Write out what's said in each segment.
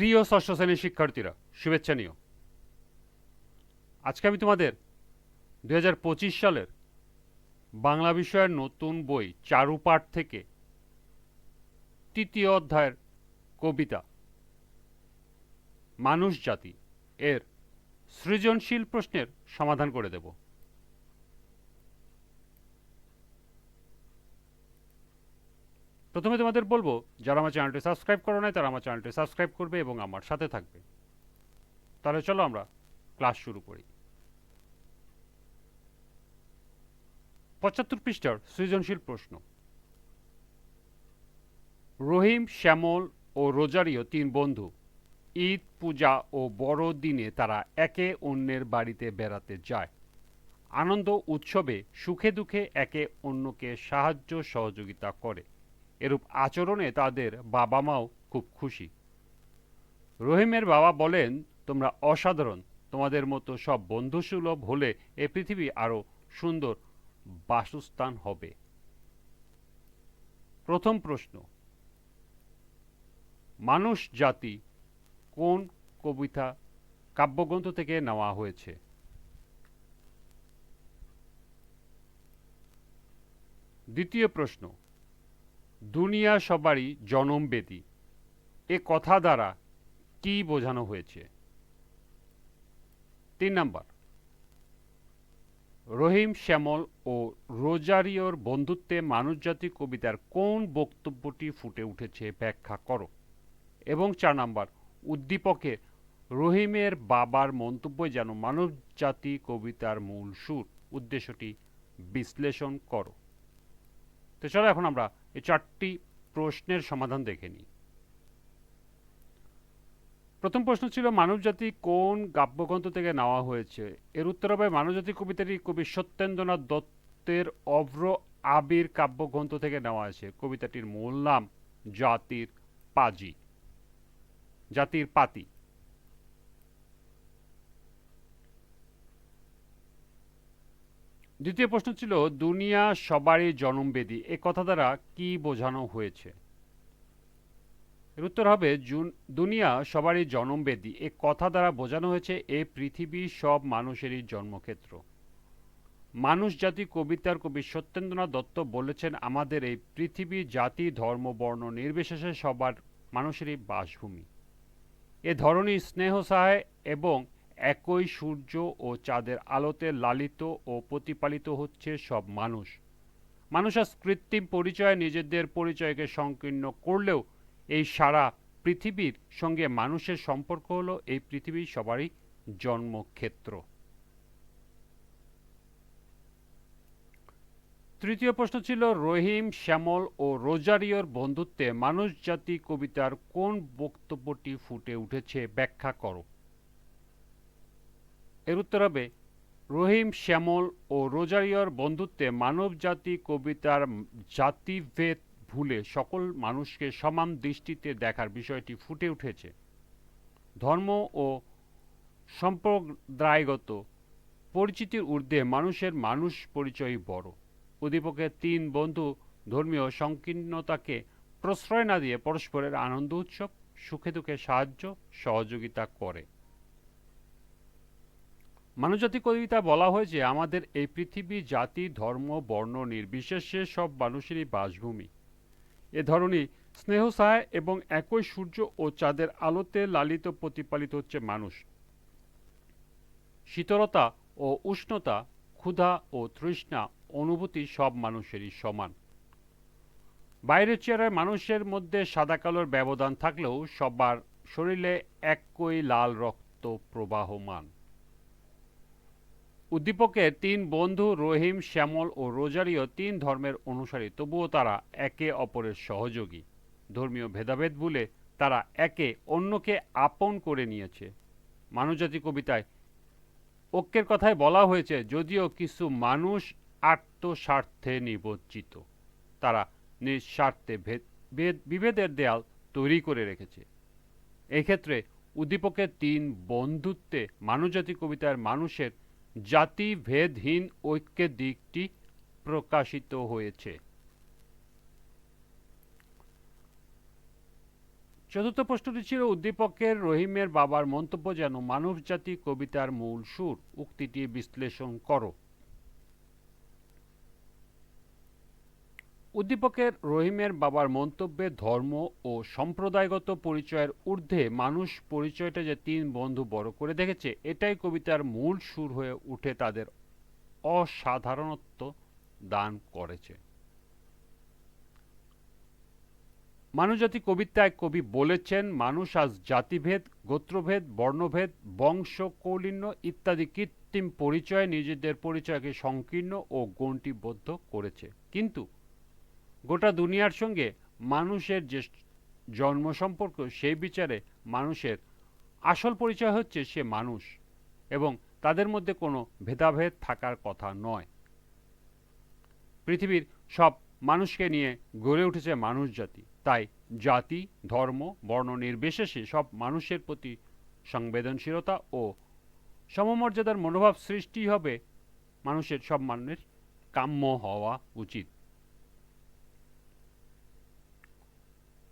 প্রিয় ষষ্ঠ শ্রেণির শিক্ষার্থীরা, শুভেচ্ছা নিও। আজকে আমি তোমাদের দু হাজার পঁচিশ সালের বাংলা বিষয়ের নতুন বই চারুপাঠ থেকে তৃতীয় অধ্যায়ের কবিতা, মানুষ জাতি এর সৃজনশীল প্রশ্নের সমাধান করে দেব। প্রথমে তোমাদের বলব, যারা আমার চ্যানেলটি সাবস্ক্রাইব করো নাই, তারা আমার চ্যানেলটি সাবস্ক্রাইব করবে এবং আমার সাথে থাকবে। তাহলে চলো আমরা ক্লাস শুরু করি। পঁচাত্তর পৃষ্ঠার সৃজনশীল প্রশ্ন। রহিম, শ্যামল ও রোজারিও তিন বন্ধু। ঈদ, পূজা ও বড়দিনে তারা একে অন্যের বাড়িতে বেড়াতে যায়। আনন্দ, উৎসবে সুখে দুঃখে একে অন্যকে সাহায্য সহযোগিতা করে। এরূপ আচরণে তাদের বাবা মাও খুব খুশি। রহিমের বাবা বলেন, তোমরা অসাধারণ। তোমাদের মতো সব বন্ধুসুলভ হলে এ পৃথিবী আরও সুন্দর বাসস্থান হবে। প্রথম প্রশ্ন, মানুষ জাতি কোন কবিতা কাব্যগ্রন্থ থেকে নেওয়া হয়েছে? দ্বিতীয় প্রশ্ন দুনিয়া সবারই জনমবেদী এ কথা দ্বারা কি বোঝানো হয়েছে? তিন নাম্বার। রহিম শ্যামল ও রোজারিওর বন্ধুত্বে মানুষজাতি কবিতার কোন বক্তব্যটি ফুটে উঠেছে ব্যাখ্যা করো। এবং চার নম্বর উদ্দীপকে রহিমের বাবার মন্তব্য যেন মানবজাতি কবিতার মূল সুর। উদ্দেশ্যটি বিশ্লেষণ করো। তো চলো এখন আমরা এই চারটি প্রশ্নের সমাধান দেখে নিই। প্রথম প্রশ্ন ছিল, মানবজাতি কোন কাব্যগ্রন্থ থেকে নেওয়া হয়েছে? এর উত্তর হবে, মানবজাতি কবিতাটি কবি সত্যেন্দ্রনাথ দত্তের অভ্র আবির কাব্যগ্রন্থ থেকে নেওয়া হয়েছে। কবিতাটির মূল নাম জাতির পাজি, জাতির পাতি। দ্বিতীয় প্রশ্ন ছিল, দুনিয়া সবারই জনমবেদী। এ কথা দ্বারা কি বোঝানো হয়েছে? এর উত্তর হবে দুনিয়া সবারই জনমবেদী। এ কথা দ্বারা বোঝানো হয়েছে, এ পৃথিবী সব মানুষেরই জন্মক্ষেত্র। মানুষ, জাতি কবিতার কবি সত্যেন্দ্রনাথ দত্ত বলেছেন, আমাদের এই পৃথিবী জাতি, ধর্ম, বর্ণ নির্বিশেষে সবার মানুষেরই বাসভূমি। এ ধরনের স্নেহ সহায় এবং একই সূর্য ও চাঁদের আলোতে লালিত ও প্রতিপালিত হচ্ছে সব মানুষ। মানুষ আজ কৃত্রিম পরিচয়ে নিজেদের পরিচয়কে সংকীর্ণ করলেও এই সারা পৃথিবীর সঙ্গে মানুষের সম্পর্ক হলো এই পৃথিবীর সবারই জন্মক্ষেত্র। তৃতীয় প্রশ্ন ছিল, রহিম, শ্যামল ও রোজারিওর বন্ধুত্বে মানুষ জাতি কবিতার কোন বক্তব্যটি ফুটে উঠেছে? ব্যাখ্যা করো। এর উত্তর হবে, রহিম শ্যামল ও রোজারিয়র বন্ধুত্বে মানব জাতি কবিতার জাতিভেদ ভুলে সকল মানুষকে সমান দৃষ্টিতে দেখার বিষয়টি ফুটে উঠেছে। ধর্ম ও সম্প্রদায়গত পরিচিতির ঊর্ধ্বে মানুষের মানুষ পরিচয়ই বড়। উদ্দীপকের তিন বন্ধু ধর্মীয় সংকীর্ণতাকে প্রশ্রয় না দিয়ে পরস্পরের আনন্দ উৎসব, সুখে দুঃখে সাহায্য, সহযোগিতা করে। মানবজাতি কবিতা বলা হয়েছে আমাদের এই পৃথিবী জাতি, ধর্ম, বর্ণ নির্বিশেষে সব মানুষেরই বাসভূমি। এ ধরনের স্নেহ সহায় এবং একই সূর্য ও চাঁদের আলোতে লালিত প্রতিপালিত হচ্ছে মানুষ। শীতলতা ও উষ্ণতা, ক্ষুধা ও তৃষ্ণা, অনুভূতি সব মানুষেরই সমান। বাইরের চেহারায় মানুষের মধ্যে সাদা কালোর ব্যবধান থাকলেও সবার শরীরে একই লাল রক্ত প্রবাহমান। উদ্দীপকের তিন বন্ধু রহিম, শ্যামল ও রোজারিও তিন ধর্মের অনুসারী। তবুও তারা একে অপরের সহযোগী। ধর্মীয় ভেদাভেদ ভুলে তারা একে অন্যকে আপন করে নিয়েছে। মানবজাতি কবিতায় ঐক্যের কথায় বলা হয়েছে, যদিও কিছু মানুষ আত্মস্বার্থে নিবজ্জিত, তারা নিঃস্বার্থে ভেদ- বিভেদের দেয়াল তৈরি করে রেখেছে। এক্ষেত্রে উদ্দীপকের তিন বন্ধুত্বে মানবজাতি কবিতার মানুষের জাতি ভেদহীন ঐক্যের দিকটি প্রকাশিত হয়েছে। চতুর্থ প্রশ্নটি ছিল, উদ্দীপকের, রহিমের বাবার মন্তব্য যেন মানব জাতি কবিতার মূল সুর। উক্তিটি বিশ্লেষণ করো। উদ্দীপকের, রহিমের বাবার মন্তব্যে ধর্ম ও সম্প্রদায়গত পরিচয়ের ঊর্ধ্বে মানুষ পরিচয়টা যে তিন বন্ধু বড় করে দেখেছে, এটাই কবিতার মূল সুর হয়ে উঠে তাদের অসাধারণত্ব দান করেছে। মানুষজাতি কবিতায় কবি বলেছেন, মানুষ আজ জাতিভেদ, গোত্রভেদ, বর্ণভেদ, বংশ, কৌলিন্য ইত্যাদি কৃত্রিম পরিচয়ে নিজেদের পরিচয়কে সংকীর্ণ ও গণ্ডিবদ্ধ করেছে। কিন্তু গোটা দুনিয়ার সঙ্গে মানুষের যে জন্ম সম্পর্ক, সেই বিচারে মানুষের আসল পরিচয় হচ্ছে সে মানুষ এবং তাদের মধ্যে কোনো ভেদাভেদ থাকার কথা নয়। পৃথিবীর সব মানুষকে নিয়ে গড়ে উঠেছে মানুষ জাতি। তাই জাতি, ধর্ম, বর্ণ নির্বিশেষে সব মানুষের প্রতি সংবেদনশীলতা ও সমমর্যাদার মনোভাব সৃষ্টি হবে। মানুষের সব মানের কাম্য হওয়া উচিত।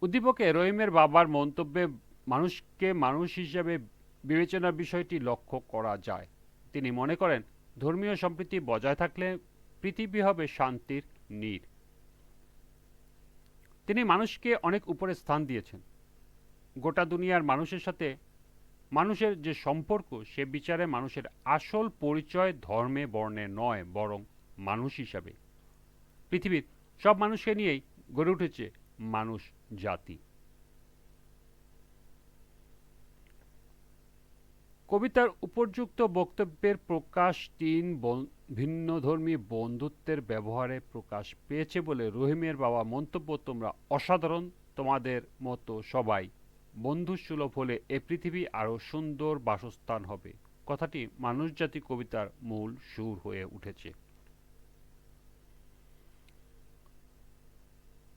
উদ্দীপকে রহিমের বাবার মন্তব্যে মানুষকে মানুষ হিসেবে বিবেচনার বিষয়টি লক্ষ্য করা যায়। তিনি মনে করেন, ধর্মীয় সম্প্রীতি বজায় থাকলে পৃথিবী হবে শান্তির নীড় তিনি মানুষকে অনেক উপরে স্থান দিয়েছেন। গোটা দুনিয়ার মানুষের সাথে মানুষের যে সম্পর্ক, সে বিচারে মানুষের আসল পরিচয় ধর্মে বর্ণে নয়, বরং মানুষ হিসাবে। পৃথিবীর সব মানুষকে নিয়েই গড়ে উঠেছে মানুষ, জাতি। কবিতার উপর্যুক্ত বক্তব্যের প্রকাশ তিন ভিন্নধর্মী বন্ধুত্বের ব্যবহারে প্রকাশ পেয়েছে বলে রহিমের বাবা মন্তব্য, তোমরা অসাধারণ, তোমাদের মতো সবাই। বন্ধুসুলভ হলে এ পৃথিবী আরও সুন্দর বাসস্থান হবে। কথাটি মানুষজাতি কবিতার মূল সুর হয়ে উঠেছে।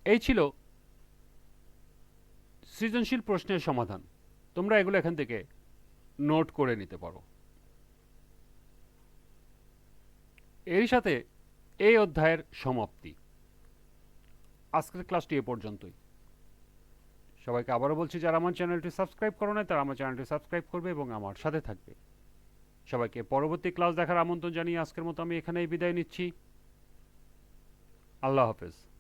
এই ছিল সৃজনশীল প্রশ্নের সমাধান। তোমরা এগুলো এখান থেকে নোট করে নিতে পারো। এরই সাথে এই অধ্যায়ের সমাপ্তি। আজকের ক্লাসটি এ পর্যন্তই। সবাইকে আবারও বলছি, যারা আমার চ্যানেলটি সাবস্ক্রাইব করো না তারা আমার চ্যানেলটি সাবস্ক্রাইব করবে এবং আমার সাথে থাকবে। সবাইকে পরবর্তী ক্লাস দেখার আমন্ত্রণ জানিয়ে আজকের মতো আমি এখানেই বিদায় নিচ্ছি। আল্লাহ হাফেজ।